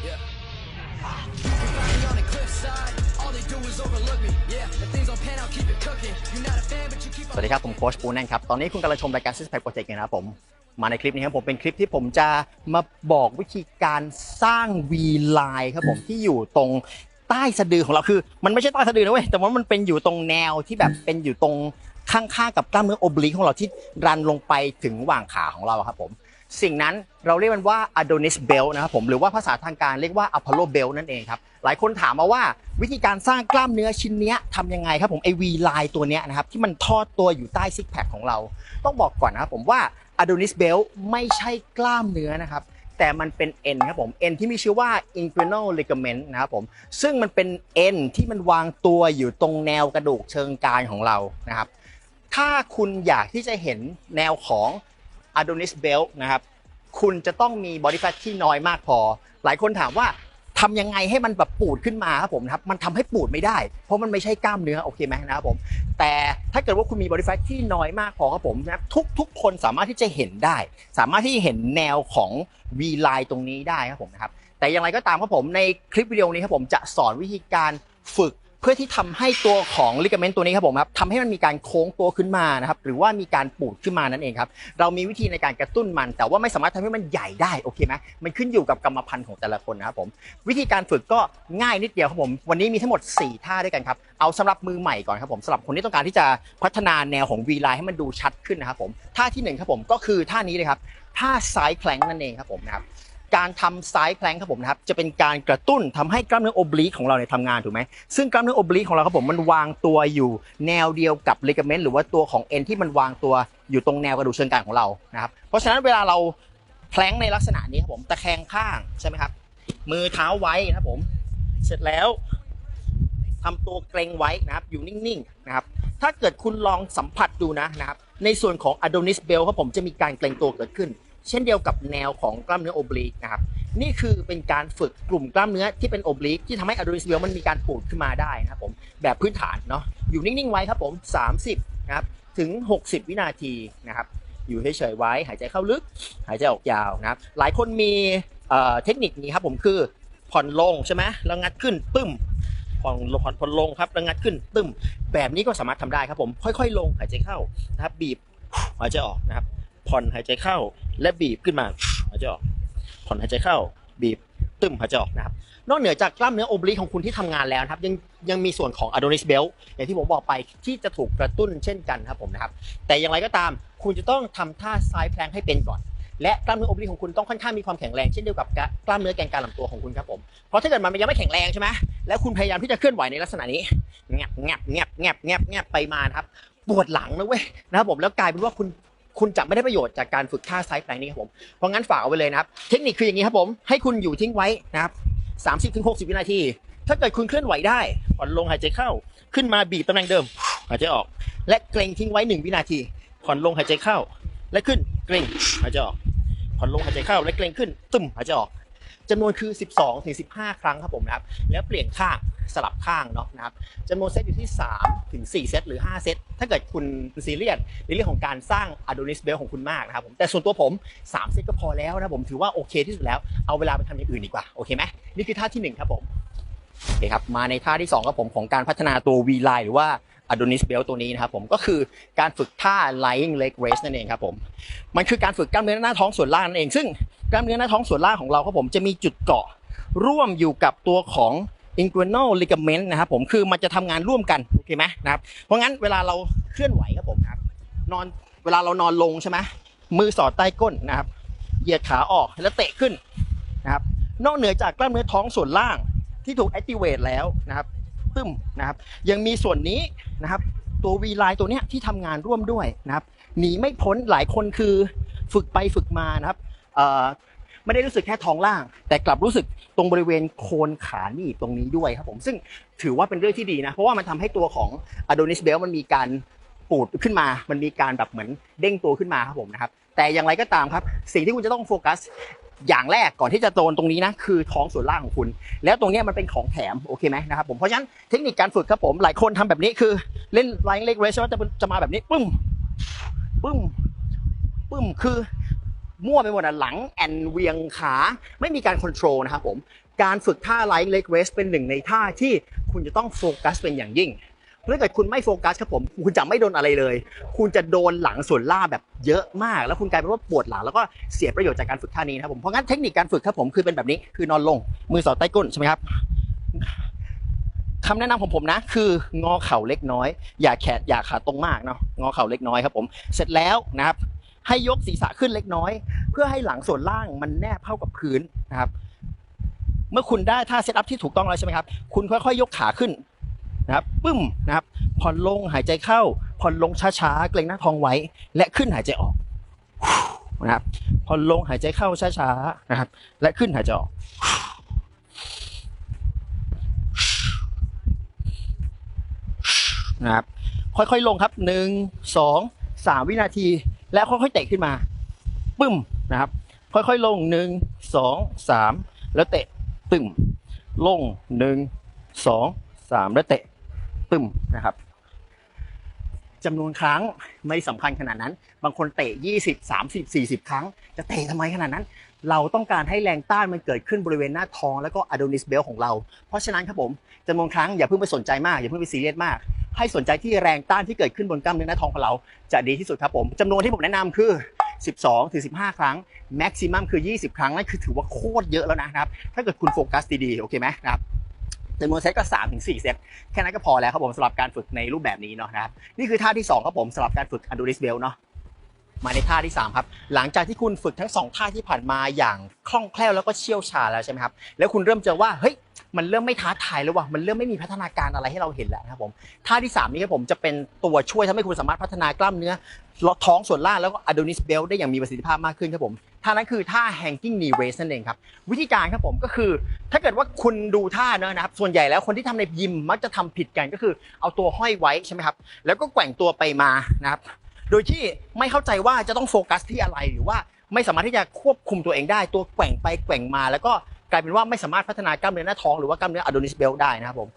Yeah. You find me on the cliffside, all they do is overlook me. Yeah, if things don't pan out, keep it cooking. You're not a fan, but you keep สวัสดีครับ ผมโค้ชปูแน่นครับ ตอนนี้คุณกำลังชมรายการ Six Pack Project นะครับผม มาในคลิปนี้ครับผมเป็นคลิปที่ผมจะมาบอกวิธีการสร้าง V line ครับผมที่อยู่ตรงใต้สะดือของเราคือ มันไม่ใช่ใต้สะดือนะเว้ยแต่ว่ามันเป็นอยู่ตรงแนวที่แบบเป็นอยู่ตรงข้างๆกับกล้ามเนื้อโอบลิกของเราที่รันลงไปถึงหว่างขาของเราอะครับผม สิ่งนั้นเราเรียกมันว่า Adonis Belt นะครับผมหรือว่าภาษาทางการเรียกว่า Apollo Belt นั่นเองครับหลายคนถามมาว่าวิธีการสร้างกล้ามเนื้อชิ้นนี้ทำยังไงครับผมไอ V line ตัวนี้นะครับที่มันทอดตัวอยู่ใต้ซิกแพคของเรา ต้องบอกก่อนนะครับผมว่า Adonis Belt ไม่ใช่กล้ามเนื้อนะครับแต่มันเป็นเอ็นครับผมเอ็นที่มีชื่อว่า inguinal ligament นะครับผมซึ่งมันเป็นเอ็นที่มันวางตัวอยู่ตรงแนวกระดูกเชิงกรานของเรานะครับถ้าคุณอยากที่จะเห็นแนวของ Adonis Belt นะครับคุณจะต้องมี body fat ที่น้อยมากพอ หลายคนถามว่าทำยังไงให้มันแบบปูดขึ้นมาครับผมนะครับมันทำให้ปูดไม่ได้ เพราะมันไม่ใช่กล้ามเนื้อโอเคไหมนะครับผม แต่ถ้าเกิดว่าคุณมี body fat ที่น้อยมากพอครับผมนะครับทุกทุกคนสามารถที่จะเห็นได้ สามารถที่จะเห็นแนวของ V line ตรงนี้ได้ครับผมนะครับแต่อย่างไรก็ตามครับผมในคลิปวิดีโอนี้ครับผมจะสอนวิธีการฝึก เพื่อที่ทำให้ตัวของลิกาเมนต์ตัวนี้ครับผมครับทำให้มันมีการโค้งตัวขึ้นมานะครับหรือว่ามีการปูดขึ้นมานั่นเองครับเรามีวิธีในการกระตุ้นมัน แต่ว่าไม่สามารถทำให้มันใหญ่ได้โอเคไหมมันขึ้นอยู่กับกรรมพันธุ์ของแต่ละคนนะครับผมวิธีการฝึกก็ง่ายนิดเดียวครับผมวันนี้มีทั้งหมด 4 ท่าด้วยกันครับเอาสำหรับมือใหม่ก่อนครับผมสำหรับคนที่ต้องการที่จะพัฒนาแนวของ V line ให้มันดูชัดขึ้นนะครับผมท่าที่หนึ่งครับผมก็คือท่านี้เลยครับท่าซ้ายแพลงนั่นเองครับผมนะครับ การทำซ้ายแพลงครับผมนะครับจะเป็นการกระตุ้นทำให้กล้ามเนื้อโอบลิกของเราเนี่ยทำงานถูกไหมซึ่งกล้ามเนื้อโอบลิกของเราครับผมมันวางตัวอยู่แนวเดียวกับลิกเมนต์หรือว่าตัวของเอ็นที่มันวางตัวอยู่ตรงแนวกระดูกเชิงกรานของเรานะครับเพราะฉะนั้นเวลาเราแพลงในลักษณะนี้ครับผมตะแคงข้างใช่ไหมครับมือเท้าไว้นะครับผมเสร็จแล้วทำตัวเกรงไว้นะครับอยู่นิ่งๆนะครับถ้าเกิดคุณลองสัมผัสดูนะนะครับในส่วนของ Adonis Bell ครับผมจะมีการเกรงตัวเกิดขึ้น เช่นเดียวกับแนวของกล้ามเนื้อโอบลิกนะครับนี่คือเป็นการฝึกกลุ่มกล้ามเนื้อที่เป็นโอบลิกที่ทำให้ Adonis Bell มันมีการปูดขึ้นมาได้นะครับผมแบบพื้นฐานเนาะอยู่นิ่งๆไว้ครับผม 30นะครับถึง 60 วินาทีนะครับอยู่เฉยๆไว้หายใจเข้าลึก หายใจออกยาวนะครับหลายคนมีเทคนิคนี้ครับผมคือผ่อนลงใช่ไหมแล้วงัดขึ้นปึ้มผ่อนลงผ่อนผ่อนลงครับแล้วงัดขึ้นตึ้ม แบบนี้ก็สามารถทำได้ครับผมค่อย ๆ ลงหายใจเข้านะครับบีบหายใจออกนะครับผ่อนหายใจเข้า และบีบขึ้นมาหายใจออกผ่อนหายใจเข้า บีบตึมหายใจออกนะครับนอกเหนือจากกล้ามเนื้อโอบลิกของคุณที่ทำงานแล้วครับยังยังมีส่วนของ Adonis Belt อย่างที่ผมบอกไปที่จะถูกกระตุ้นเช่นกันครับผมนะครับแต่อย่างไรก็ตามคุณจะต้องทำท่าซ้ายแพลงให้เป็นก่อน และกล้ามเนื้อโอบลิกของคุณต้องค่อนข้างมีความแข็งแรงเช่นเดียวกับกล้ามเนื้อแกนกลางลำตัวของคุณครับผมเพราะถ้าเกิดมันยังไม่แข็งแรงใช่ไหมแล้วคุณพยายามที่จะเคลื่อนไหวในลักษณะนี้แงบแงบแงบแงบแงบแงบไปมานะครับปวดหลังนะเว้ยนะครับผมแล้วกลายเป็นว่าคุณ คุณจะไม่ได้ประโยชน์จากการฝึกท่าไซส์แปลงนี้ครับผม เพราะงั้นฝากเอาไว้เลยนะครับ เทคนิคคืออย่างนี้ครับผม ให้คุณอยู่ทิ้งไว้นะครับ30ถึง60วินาที ถ้าเกิดคุณเคลื่อนไหวได้ผ่อนลงหายใจเข้า ขึ้นมาบีบตำแหน่งเดิม หายใจออก และเกรงทิ้งไว้1วินาที ผ่อนลงหายใจเข้า และขึ้น เกรงหายใจออก ผ่อนลงหายใจเข้า และเกรงขึ้น ตึมหายใจออก จำนวนคือ 12ถึง15 ครั้งครับผมนะครับ แล้วเปลี่ยนข้างสลับข้างเนาะนะครับจำนวนเซตอยู่ที่3ถึง4เซตหรือ 5 เซต ถ้าเกิดคุณซีเรียสในเรื่องของการสร้าง Adonis Belt ของคุณมากนะครับผม แต่ส่วนตัวผม 3 เซตก็พอแล้วนะผมถือว่าโอเคที่สุดแล้ว เอาเวลาไปทำอย่างอื่นดีกว่า โอเคไหมนี่คือท่าที่ 1 ครับผม โอเคครับ มาในท่าที่2ครับผมของการพัฒนาตัว V line หรือว่า Adonis Belt ตัวนี้นะครับผมก็คือการฝึกท่า lying leg raise นั่นเองครับผม มันคือการฝึกกล้ามเนื้อหน้าท้องส่วนล่างนั่นเอง ซึ่ง กล้ามเนื้อหน้าท้องส่วนล่างของเราครับผมจะมีจุดเกาะ ร่วมอยู่กับตัวของ inguinal ligament นะครับผมคือมันจะทำงานร่วมกันโอเคไหมนะครับเพราะงั้นเวลาเราเคลื่อนไหวครับผมครับนอนเวลาเรานอนลงใช่ไหมมือสอดใต้ก้นนะครับ เหยียดขาออกแล้วเตะขึ้นนะครับนอกเหนือจากกล้ามเนื้อท้องส่วนล่างที่ถูก activate แล้วนะครับตึ้มนะครับ ยังมีส่วนนี้นะครับตัว V line ตัวเนี้ยที่ทำงานร่วมด้วยนะครับหนีไม่พ้นหลายคนคือฝึกไปฝึกมานะครับ ไม่ได้รู้สึกแค่ท้องล่าง แต่กลับรู้สึกตรงบริเวณโคนขาหนีบตรงนี้ด้วยครับผมซึ่งถือว่าเป็นเรื่องที่ดีนะ เพราะว่ามันทำให้ตัวของ Adonis Belt มันมีการปูดขึ้นมา มันมีการแบบเหมือนเด้งตัวขึ้นมาครับผมนะครับ แต่อย่างไรก็ตามครับ สิ่งที่คุณจะต้องโฟกัสอย่างแรกก่อนที่จะโดนตรงนี้นะคือท้องส่วนล่างของคุณ แล้วตรงนี้มันเป็นของแถมโอเคไหมนะครับผมเพราะฉะนั้นเทคนิคการฝึกครับผมหลายคนทำแบบนี้คือเล่นไลน์เล็กเรสว่าจะจะมาแบบนี้ปึ้มปึ้มปึ้มคือ มั่วไปหมดอะหลังแอนเวียงขาไม่มีการคอนโทรลนะครับผมการฝึกท่าไลท์เล็กเวสเป็นหนึ่งในท่าที่คุณจะต้องโฟกัสเป็นอย่างยิ่งเพราะถ้าเกิดคุณไม่โฟกัสครับผมคุณจะไม่โดนอะไรเลย คุณจะโดนหลังส่วนล่าแบบเยอะมาก แล้วคุณกลายเป็นว่าปวดหลังแล้วก็เสียประโยชน์จากการฝึกท่านี้นะครับผมเพราะงั้นเทคนิคการฝึกครับผมคือเป็นแบบนี้คือนอนลงมือสอดใต้ก้นใช่ไหมครับคำแนะนำของผมนะ คืองอเข่าเล็กน้อย อย่าแขนอย่าขาตรงมากเนาะงอเข่าเล็กน้อยครับผม เสร็จแล้วนะครับ ให้ยกศีรษะขึ้นเล็กน้อย เพื่อให้หลังส่วนล่างมันแนบเข้ากับพื้นนะครับ เมื่อคุณได้ท่าเซตอัพที่ถูกต้องแล้วใช่ไหมครับ คุณค่อยๆ ยกขาขึ้นนะครับปึ้มนะครับ ผ่อนลงหายใจเข้า ผ่อนลงช้าๆ เกรงหน้าท้องไว้ และขึ้นหายใจออกนะครับ ผ่อนลงหายใจเข้าช้าๆนะครับ และขึ้นหายใจออกนะครับ ค่อยๆลงครับหนึ่งสอง สามวินาที แล้วค่อยๆเตะขึ้นมาปึ้มนะครับ ค่อยๆลงหนึ่งสองสามแล้วเตะตึมลงหนึ่งสองสามแล้วเตะตึมนะครับจำนวนครั้งไม่สำคัญขนาดนั้น บางคนเตะ 20 30 40 ครั้ง จะเตะทำไมขนาดนั้น เราต้องการให้แรงต้านมันเกิดขึ้นบริเวณหน้าท้องแล้วก็อะโดนิสเบลของเรา เพราะฉะนั้นครับผมจำนวนครั้งอย่าเพิ่งไปสนใจมาก อย่าเพิ่งไปซีเรียสมาก ให้สนใจที่แรงต้านที่เกิดขึ้นบนกล้ามเนื้อหน้าท้องของเราจะดีที่สุดครับผมจำนวนที่ผมแนะนำคือ 12ถึง15 ครั้งแม็กซิมัมคือ 20 ครั้งนั่นคือถือว่าโคตรเยอะแล้วนะครับ ถ้าเกิดคุณโฟกัสดีๆโอเคไหมนะครับจำนวนเซตก็3ถึง4เซตแค่นั้นก็พอแล้วครับผมสำหรับการฝึกในรูปแบบนี้เนาะนะครับนี่คือท่าที่2ครับผมสำหรับการฝึกอันดูริสเบลเนาะ มาในท่าที่ 3 ครับ หลังจากที่คุณฝึกทั้ง 2 ท่าที่ผ่านมาอย่างคล่องแคล่วแล้วก็เชี่ยวชาญแล้วใช่ไหมครับ แล้วคุณเริ่มเจอว่าเฮ้ยมันเริ่มไม่ท้าทายแล้วว่ะมันเริ่มไม่มีพัฒนาการอะไรให้เราเห็นแล้วนะครับผมท่าที่ 3 นี้ครับผมจะเป็นตัวช่วยทำให้คุณสามารถพัฒนากล้ามเนื้อท้องส่วนล่างแล้วก็ Adonis Belt ได้อย่างมีประสิทธิภาพมากขึ้นครับผมท่านั้นคือท่า Hanging Knee Raise นั่นเองครับวิธีการครับผมก็คือ ถ้าเกิดว่าคุณดูท่าเนอะนะครับส่วนใหญ่แล้วคนที่ทำในยิมมักจะทำผิดกันก็คือเอาตัวห้อยไว้ใช่ไหมครับแล้วก็แกว่งตัวไปมานะครับ โดยที่ไม่เข้าใจว่าจะต้องโฟกัสที่อะไรหรือว่าไม่สามารถที่จะควบคุมตัวเองได้ ตัวแกว่งไปแกว่งมา แล้วก็กลายเป็นว่าไม่สามารถพัฒนากล้ามเนื้อหน้าท้องหรือว่ากล้ามเนื้อ Adonis Belt ได้นะครับผม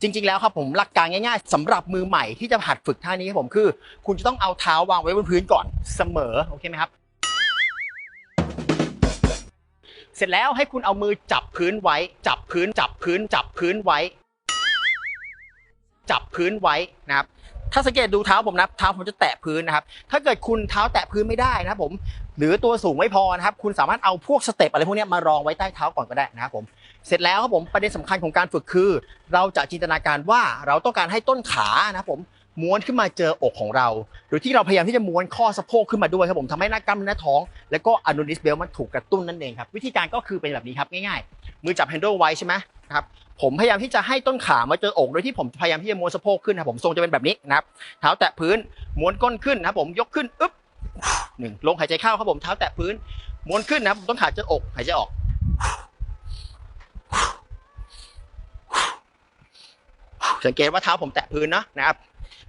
จริง ๆ แล้วครับผมหลักการง่ายๆสำหรับมือใหม่ที่จะหัดฝึกท่านี้ครับผมคือ คุณจะต้องเอาเท้าวางไว้บนพื้นก่อนเสมอโอเคไหมครับ เสร็จแล้วให้คุณเอามือจับพื้นไว้ จับพื้นจับพื้นจับพื้นไว้ จับพื้นไว้นะครับ ถ้าสังเกตดูเท้าผมนะเท้าผมจะแตะพื้นนะครับ ถ้าเกิดคุณเท้าแตะพื้นไม่ได้นะครับผม หรือตัวสูงไม่พอนะครับ คุณสามารถเอาพวกสเต็ปอะไรพวกนี้มารองไว้ใต้เท้าก่อนก็ได้นะครับผม เสร็จแล้วครับผมประเด็นสำคัญของการฝึกคือ เราจะจินตนาการว่าเราต้องการให้ต้นขานะครับผมม้วนขึ้นมาเจออกของเรา โดยที่เราพยายามที่จะม้วนข้อสะโพกขึ้นมาด้วยครับผมทำให้หน้ากล้ามเนื้อหน้าท้อง แล้วก็อะโดนิสเบลมันถูกกระตุ้นนั่นเองครับ วิธีการก็คือเป็นแบบนี้ครับง่ายๆ มือจับแฮนเดิลไว้ใช่ไหมนะครับผมพยายามที่จะให้ต้นขามาเจออกโดยที่ผมพยายามที่จะม้วนสะโพกขึ้นนะครับผมทรงจะเป็นแบบนี้นะครับเท้าแตะพื้นม้วนก้นขึ้นนะผมยกขึ้นอึ๊บหนึ่งลงหายใจเข้าครับผมเท้าแตะพื้นม้วนขึ้นนะครับต้นขาเจออกหายใจออกสังเกตว่าเท้าผมแตะพื้นเนอะนะครับ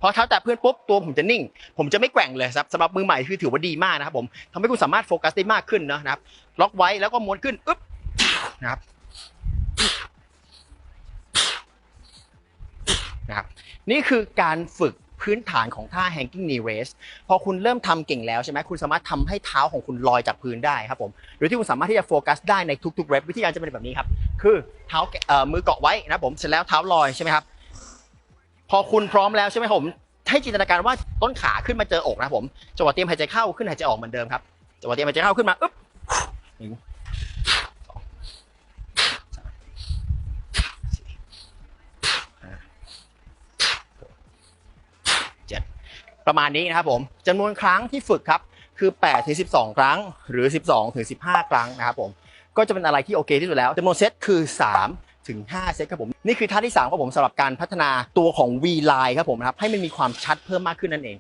พอเท้าแตะพื้นปุ๊บตัวผมจะนิ่ง ผมจะไม่แกว่งเลยครับสำหรับมือใหม่คือถือว่าดีมากนะครับผมทำให้คุณสามารถโฟกัสได้มากขึ้นเนอะนะครับล็อกไว้แล้วก็ม้วนขึ้นอึ๊บนะครับ นะครับนี่คือการฝึกพื้นฐานของท่า hanging knee raise พอคุณเริ่มทำเก่งแล้วใช่ไหมคุณสามารถทำให้เท้าของคุณลอยจากพื้นได้ครับผมโดยที่คุณสามารถที่จะโฟกัสได้ในทุกๆเรปวิธีการจะเป็นแบบนี้ครับ คือเท้ามือเกาะไว้นะผมเสร็จแล้วเท้าลอยใช่ไหมครับพอคุณพร้อมแล้วใช่ไหมผมให้จินตนาการว่าต้นขาขึ้นมาเจออกนะผมจังหวะเตรียมหายใจเข้าขึ้นหายใจออกเหมือนเดิมครับจังหวะเตรียมหายใจเข้าขึ้นมาอึ๊บหนึ่งสองสามสี่ห้าหกเจ็ด ประมาณนี้นะครับผมจำนวนครั้งที่ฝึกครับคือ8ถึง12 ครั้ง หรือ 12ถึง15 ครั้งนะครับผมก็จะเป็นอะไรที่โอเคที่สุดแล้วจำนวนเซตคือ 3 ถึง 5 เซตครับผม นี่คือท่าที่3ครับผมสำหรับการพัฒนาตัวของ V line ครับผมนะครับให้มันมีความชัดเพิ่มมากขึ้นนั่นเอง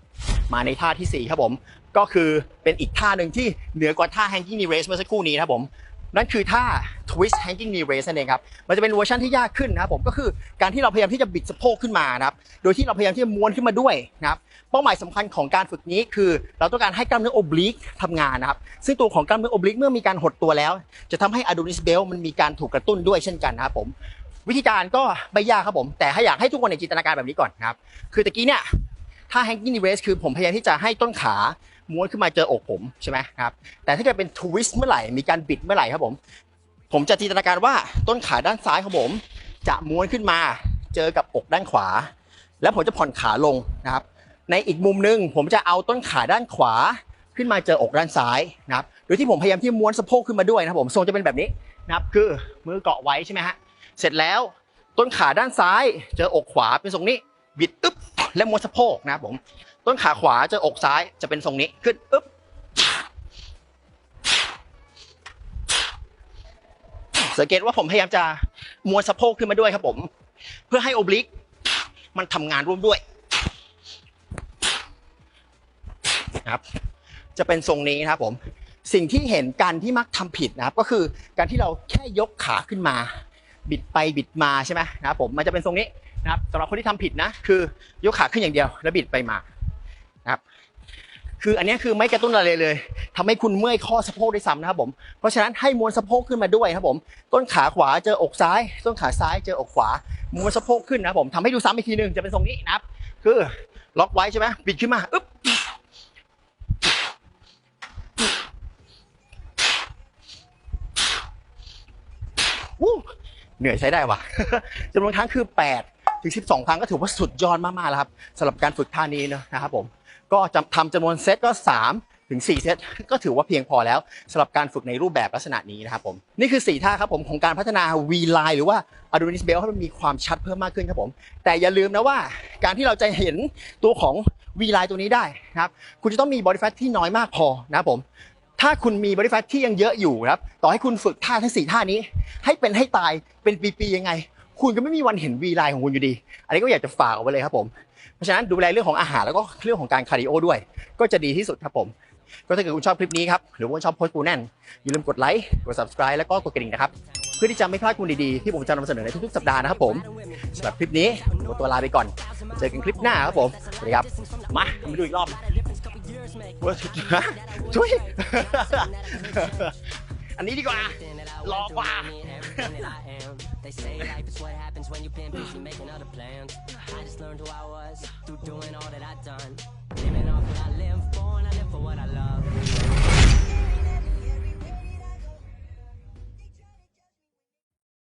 มาในท่าทีสี่ 4 ครับผม ก็คือเป็นอีกท่าหนึ่งที่เหนือกว่าท่า hanging knee raise เมื่อสักครู่นี้นะครับผม นั่นคือท่า twist hanging knee raise นั่นเองครับ มันจะเป็นเวอร์ชันที่ยากขึ้นนะครับผมก็คือการที่เราพยายามที่จะบิดสะโพกขึ้นมานะครับ โดยที่เราพยายามที่จะม้วนขึ้นมาด้วยนะครับ เป้าหมายสำคัญของการฝึกนี้คือ เราต้องการให้กล้ามเนื้อโอบลิกทำงานนะครับ ซึ่งตัวของกล้ามเนื้อโอบลิกเมื่อมีการหดตัวแล้ว จะทำให้ Adonis Belt มันมีการถูกกระตุ้นด้วยเช่นกันนะครับผม วิธีการก็ไม่ยากครับผม แต่ถ้าอยากให้ทุกคนในจินตนาการแบบนี้ก่อนนะครับ คือตะกี้เนี่ยถ้า hanging knee raise คือผมพยายามที่จะให้ต้นขา ม้วนขึ้นมาเจออกผมใช่ไหมครับแต่ถ้าเกิดเป็นทวิสต์เมื่อไหร่มีการบิดเมื่อไหร่ครับผมผมจะจินตนาการว่าต้นขาด้านซ้ายของผม จะม้วนขึ้นมาเจอกับอกด้านขวา แล้วผมจะผ่อนขาลงนะครับในอีกมุมหนึงผมจะเอาต้นขาด้านขวาขึ้นมาเจออกด้านซ้ายนะครับโดยที่ผมพยายามที่ม้วนสะโพกขึ้นมาด้วยนะครับผมทรงจะเป็นแบบนี้นะครับคือมือเกาะไว้ใช่ไหมฮะเสร็จแล้วต้นขาด้านซ้าย เจออกขวาเป็นทรงนี้บิดอึ๊บและม้วนสะโพกนะครับผม ต้นขาขวาเจออกซ้ายจะเป็นทรงนี้ขึ้นอึ๊บสังเกตว่าผมพยายามจะม้วนสะโพกขึ้นมาด้วยครับผม เพื่อให้โอบลิกมันทำงานร่วมด้วยนะครับ จะเป็นทรงนี้นะครับผม สิ่งที่เห็นกันที่มักทำผิดนะครับ ก็คือการที่เราแค่ยกขาขึ้นมา บิดไปบิดมาใช่ไหมนะครับผมมันจะเป็นทรงนี้นะครับสำหรับคนที่ทำผิดนะ คือยกขาขึ้นอย่างเดียวแล้วบิดไปมา นะครับ คืออันนี้คือไม่กระตุ้นอะไรเลยทำให้คุณเมื่อยข้อสะโพกได้ซ้ำนะครับผม เพราะฉะนั้นให้มวนสะโพกขึ้นมาด้วยครับผม ต้นขาขวาเจออกซ้าย ต้นขาซ้ายเจออกขวา มวนสะโพกขึ้นนะครับผมทำให้ดูซ้ำอีกทีหนึ่งจะเป็นทรงนี้นะครับ คือล็อกไว้ใช่ไหมบิดขึ้นมาอึ๊บเหนื่อยใช้ได้วะจำนวนครั้งคือ8ถึง12 ครั้งก็ถือว่าสุดยอดมากๆแล้วครับสำหรับการฝึกท่านี้นะครับผม ก็ทำจำนวนเซตก็ 3 ถึง 4 เซตก็ถือว่าเพียงพอแล้วสำหรับการฝึกในรูปแบบลักษณะนี้นะครับผม นี่คือ 4 ท่าครับผมของการพัฒนา V line หรือว่า Adonis Belt ให้มันมีความชัดเพิ่มมากขึ้นครับผม แต่อย่าลืมนะว่าการที่เราจะเห็นตัวของ V line ตัวนี้ได้นะครับคุณจะต้องมี body fat ที่น้อยมากพอนะครับผมถ้าคุณมีบริ f ฟ t ที่ยังเยอะอยู่ครับ ต่อให้คุณฝึกท่าทั้งสี่ท่านี้ ให้เป็นให้ตายเป็นปีๆยังไง คุณก็ไม่มีวันเห็นวีไลน์ของคุณอยู่ดี อันนี้ก็อยากจะฝากเอาไว้เลยครับผม เพราะฉะนั้นดูแลเรื่องของอาหารแล้วก็เรื่องของการคาร์ดิโอด้วย ก็จะดีที่สุดครับผม ก็ถ้าเกิดคุณชอบคลิปนี้ครับ หรือว่าชอบโพสต์กูแน่น อย่าลืมกดไลค์ กด subscribe แล้วก็กดกระดิ่งนะครับ เพื่อที่จะไม่พลาดคุณดีๆ ที่ผมจะนำเสนอในทุกๆสัปดาห์นะครับผมสำหรับคลิปนี้ผมขอตัวลาไปก่อน เจอกันคลิปหน้าครับผม สวัสดีครับ มามาดูอีกรอบเว้ยช่วยอันนี้ดีกว่า รอกว่า They say life is what happens when you've been busy making other plans. I just learned who I was through doing all that I've done. Living off what I live for, and I live for what I love.